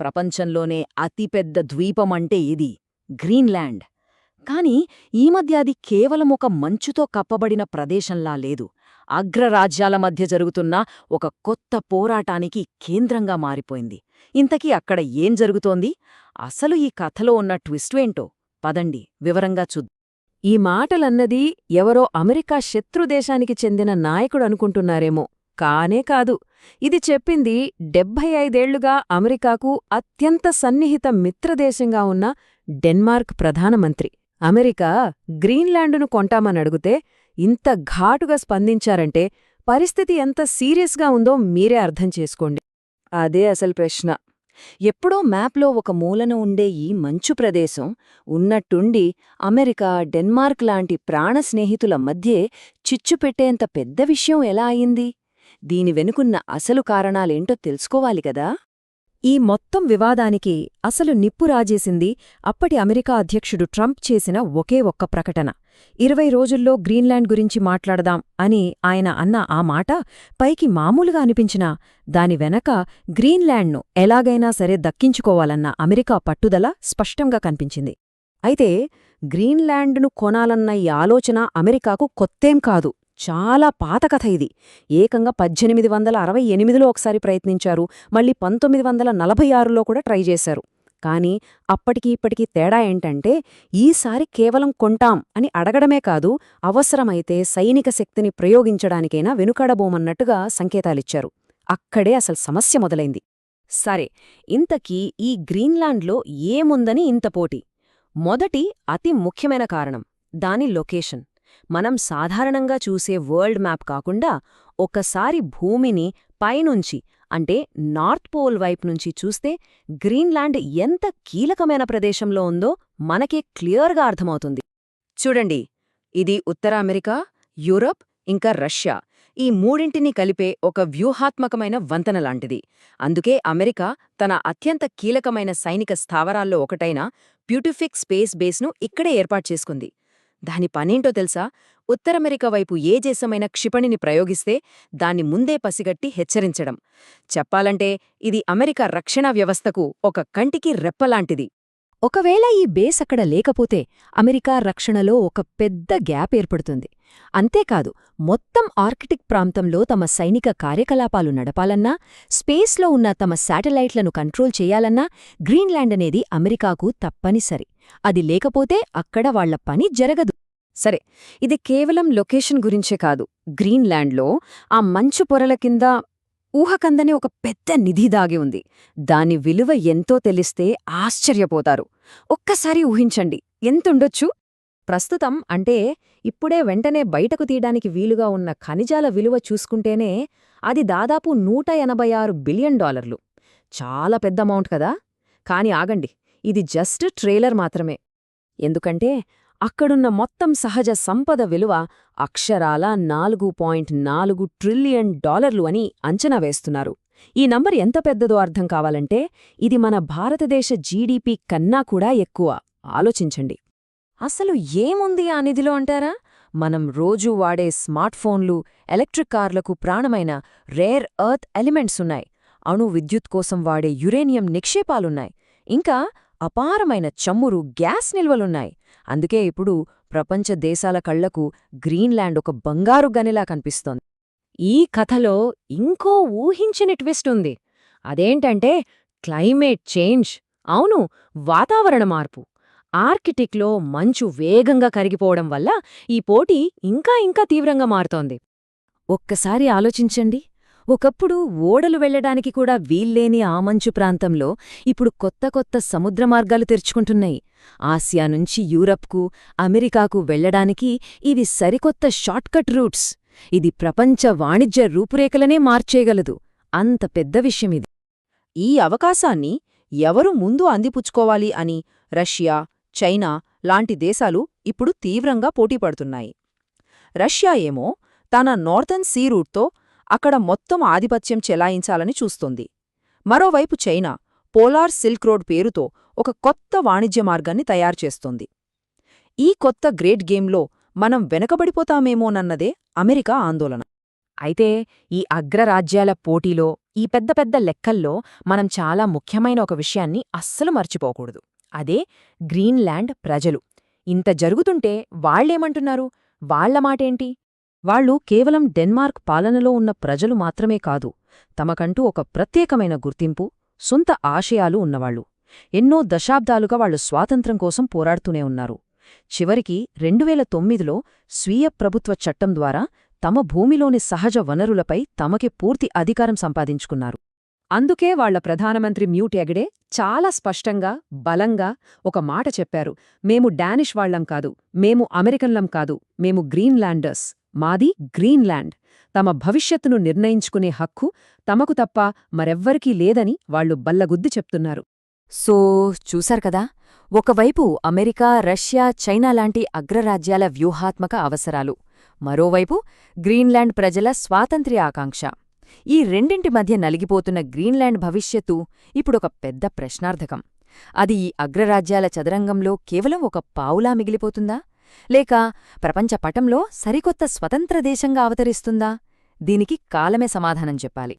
ప్రపంచంలోనే అతిపెద్ద ద్వీపమంటే ఇది గ్రీన్లాండ్. కాని ఈ మధ్య అది కేవలం ఒక మంచుతో కప్పబడిన ప్రదేశంలా లేదు. అగ్రరాజ్యాల మధ్య జరుగుతున్న ఒక కొత్త పోరాటానికి కేంద్రంగా మారిపోయింది. ఇంతకీ అక్కడ ఏం జరుగుతోంది? అసలు ఈ కథలో ఉన్న ట్విస్ట్వేంటో పదండి వివరంగా చూద్దాం. ఈ మాటలన్నది ఎవరో అమెరికా శత్రుదేశానికి చెందిన నాయకుడు అనుకుంటున్నారేమో. కానే కాదు. ఇది చెప్పింది డెబ్భై ఐదేళ్ళుగా అమెరికాకు అత్యంత సన్నిహిత మిత్రదేశంగా ఉన్న డెన్మార్క్ ప్రధానమంత్రి. అమెరికా గ్రీన్లాండును కొంటామనడిగితే ఇంత ఘాటుగా స్పందించారంటే పరిస్థితి ఎంత సీరియస్గా ఉందో మీరే అర్థం చేసుకోండి. అదే అసలు ప్రశ్న. ఎప్పుడో మ్యాప్లో ఒక మూలన ఉండే ఈ మంచు ప్రదేశం ఉన్నట్టుండి అమెరికా డెన్మార్క్ లాంటి ప్రాణ స్నేహితుల మధ్యే చిచ్చుపెట్టేంత పెద్ద విషయం ఎలా అయింది? దీని వెనుకున్న అసలు కారణాలేంటో తెలుసుకోవాలి కదా? ఈ మొత్తం వివాదానికి అసలు నిప్పు రాజేసింది అప్పటి అమెరికా అధ్యక్షుడు ట్రంప్ చేసిన ఒకే ఒక్క ప్రకటన. ఇరవై రోజుల్లో గ్రీన్లాండ్ గురించి మాట్లాడదాం అని ఆయన అన్న ఆ మాట పైకి మామూలుగా అనిపించినా దాని వెనక గ్రీన్లాండ్ను ఎలాగైనా సరే దక్కించుకోవాలన్న అమెరికా పట్టుదల స్పష్టంగా కనిపించింది. అయితే గ్రీన్లాండ్ను కొనాలన్న ఈ ఆలోచన అమెరికాకు కొత్తేం కాదు. చాలా పాత కథ ఇది. ఏకంగా పద్దెనిమిది వందల అరవై ఎనిమిదిలో ఒకసారి ప్రయత్నించారు. మళ్ళీ పంతొమ్మిది వందల నలభై ఆరులో కూడా ట్రై చేశారు. కానీ అప్పటికి ఇప్పటికీ తేడా ఏంటంటే ఈసారి కేవలం కొంటాం అని అడగడమే కాదు అవసరమైతే సైనిక శక్తిని ప్రయోగించడానికైనా వెనుకడబోమన్నట్టుగా సంకేతాలిచ్చారు. అక్కడే అసలు సమస్య మొదలైంది. సరే ఇంతకీ ఈ గ్రీన్లాండ్లో ఏముందని ఇంత పోటీ? మొదటి అతి ముఖ్యమైన కారణం దాని లొకేషన్. మనం సాధారణంగా చూసే వరల్డ్ మ్యాప్ కాకుండా ఒకసారి భూమిని పైనుంచి అంటే నార్త్ పోల్ వైపు నుంచి చూస్తే గ్రీన్లాండ్ ఎంత కీలకమైన ప్రదేశంలో ఉందో మనకే క్లియర్గా అర్థమవుతుంది. చూడండి ఇది ఉత్తర అమెరికా యూరప్ ఇంకా రష్యా. ఈ మూడింటిని కలిపే ఒక వ్యూహాత్మకమైన వంతెన లాంటిది. అందుకే అమెరికా తన అత్యంత కీలకమైన సైనిక స్థావరాల్లో ఒకటైన బ్యూటిఫిక్ స్పేస్ బేస్ను ఇక్కడే ఏర్పాటు చేసుకుంది. దాని పనేంటో తెలుసా? ఉత్తరమెరికా వైపు ఏ దేశమైన క్షిపణిని ప్రయోగిస్తే దాన్ని ముందే పసిగట్టి హెచ్చరించడం. చెప్పాలంటే ఇది అమెరికా రక్షణ వ్యవస్థకు ఒక కంటికి రెప్పలాంటిది. ఒకవేళ ఈ బేస్ అక్కడ లేకపోతే అమెరికా రక్షణలో ఒక పెద్ద గ్యాప్ ఏర్పడుతుంది. అంతేకాదు మొత్తం ఆర్కిటిక్ ప్రాంతంలో తమ సైనిక కార్యకలాపాలు నడపాలన్నా స్పేస్లో ఉన్న తమ శాటిలైట్లను కంట్రోల్ చేయాలన్నా గ్రీన్లాండ్ అనేది అమెరికాకు తప్పనిసరి. అది లేకపోతే అక్కడ వాళ్ళ పని జరగదు. సరే ఇది కేవలం లొకేషన్ గురించే కాదు. గ్రీన్లాండ్లో ఆ మంచు పొరల కింద ఊహకందని ఒక పెద్ద నిధి దాగి ఉంది. దాని విలువ ఎంతో తెలిస్తే ఆశ్చర్యపోతారు. ఒక్కసారి ఊహించండి ఎంతుండొచ్చు? ప్రస్తుతం అంటే ఇప్పుడే వెంటనే బయటకు తీయడానికి వీలుగా ఉన్న ఖనిజాల విలువ చూసుకుంటేనే అది దాదాపు నూట ఎనభై ఆరు బిలియన్ డాలర్లు. చాలా పెద్ద అమౌంట్ కదా? కాని ఆగండి ఇది జస్ట్ ట్రేలర్ మాత్రమే. ఎందుకంటే అక్కడున్న మొత్తం సహజ సంపద విలువ అక్షరాల నాలుగు పాయింట్ నాలుగు ట్రిలియన్ డాలర్లు అని అంచనా వేస్తున్నారు. ఈ నంబర్ ఎంత పెద్దదో అర్థం కావాలంటే ఇది మన భారతదేశ జీడీపీ కన్నా కూడా ఎక్కువ. ఆలోచించండి. అసలు ఏముంది ఆ నిధిలో అంటారా? మనం రోజూ వాడే స్మార్ట్ఫోన్లు ఎలక్ట్రిక్ కార్లకు ప్రాణమైన రేర్ ఎర్త్ ఎలిమెంట్స్ ఉన్నాయి. అణు విద్యుత్ కోసం వాడే యురేనియం నిక్షేపాలున్నాయి. ఇంకా అపారమైన చమ్మురు గ్యాస్ నిల్వలున్నాయి. అందుకే ఇప్పుడు ప్రపంచ దేశాల కళ్ళకు గ్రీన్లాండ్ ఒక బంగారు గనిలా కనిపిస్తోంది. ఈ కథలో ఇంకో ఊహించని ట్విస్ట్ ఉంది. అదేంటంటే క్లైమేట్ చేంజ్ అవును వాతావరణ మార్పు. ఆర్కిటిక్లో మంచు వేగంగా కరిగిపోవడం వల్ల ఈ పోటీ ఇంకా ఇంకా తీవ్రంగా మారుతోంది. ఒక్కసారి ఆలోచించండి. ఒకప్పుడు ఓడలు వెళ్ళడానికి కూడా వీల్లేని ఆ మంచు ప్రాంతంలో ఇప్పుడు కొత్త కొత్త సముద్ర మార్గాలు తెరుచుకుంటున్నాయి. ఆసియా నుంచి యూరప్కు అమెరికాకు వెళ్ళడానికి ఇవి సరికొత్త షార్ట్కట్ రూట్స్. ఇది ప్రపంచ వాణిజ్య రూపురేఖలనే మార్చేయగలదు. అంత పెద్ద విషయమిది ఈ అవకాశాన్ని ఎవరు ముందు అందిపుచ్చుకోవాలి అని రష్యా చైనా లాంటి దేశాలు ఇప్పుడు తీవ్రంగా పోటీపడుతున్నాయి. రష్యా ఏమో తన నార్థన్ సీ రూట్తో అక్కడ మొత్తం ఆధిపత్యం చెలాయించాలని చూస్తోంది. మరోవైపు చైనా పోలార్ సిల్క్ రోడ్ పేరుతో ఒక కొత్త వాణిజ్య మార్గాన్ని తయారుచేస్తోంది ఈ కొత్త గ్రేట్ గేమ్లో మనం వెనకబడిపోతామేమోనన్నదే అమెరికా ఆందోళన. అయితే ఈ అగ్రరాజ్యాల పోటీలో ఈ పెద్ద పెద్ద లెక్కల్లో మనం చాలా ముఖ్యమైన ఒక విషయాన్ని అస్సలు మర్చిపోకూడదు. అదే గ్రీన్లాండ్ ప్రజలు. ఇంత జరుగుతుంటే వాళ్ళేమంటున్నారు? వాళ్ళ మాటేంటి? వాళ్ళు కేవలం డెన్మార్క్ పాలనలో ఉన్న ప్రజలు మాత్రమే కాదు తమకంటూ ఒక ప్రత్యేకమైన గుర్తింపు సొంత ఆశయాలు ఉన్నవాళ్ళు. ఎన్నో దశాబ్దాలుగా వాళ్ళు స్వాతంత్రం కోసం పోరాడుతూనే ఉన్నారు. చివరికి రెండువేల తొమ్మిదిలో స్వీయ ప్రభుత్వ చట్టం ద్వారా తమ భూమిలోని సహజ వనరులపై తమకి పూర్తి అధికారం సంపాదించుకున్నారు. అందుకే వాళ్ళ ప్రధానమంత్రి మ్యూట్ ఎగడే చాలా స్పష్టంగా బలంగా ఒక మాట చెప్పారు. మేము డానిష్ వాళ్ళం కాదు మేము అమెరికన్లం కాదు మేము గ్రీన్లాండర్స్. మాది గ్రీన్లాండ్. తమ భవిష్యత్తును నిర్ణయించుకునే హక్కు తమకు తప్ప మరెవ్వరికీ లేదని వాళ్ళు బల్లగుద్ది చెప్తున్నారు. సో చూశారు కదా? ఒకవైపు అమెరికా రష్యా చైనా లాంటి అగ్రరాజ్యాల వ్యూహాత్మక అవసరాలు. మరోవైపు గ్రీన్లాండ్ ప్రజల స్వాతంత్ర్య ఆకాంక్ష. ఈ రెండింటి మధ్య నలిగిపోతున్న గ్రీన్లాండ్ భవిష్యత్తు ఇప్పుడొక పెద్ద ప్రశ్నార్థకం. అది ఈ అగ్రరాజ్యాల చదరంగంలో కేవలం ఒక పావులా మిగిలిపోతుందా? లేక ప్రపంచ పటంలో సరికొత్త స్వతంత్ర దేశంగా అవతరిస్తుందా? దీనికి కాలమే సమాధానం చెప్పాలి.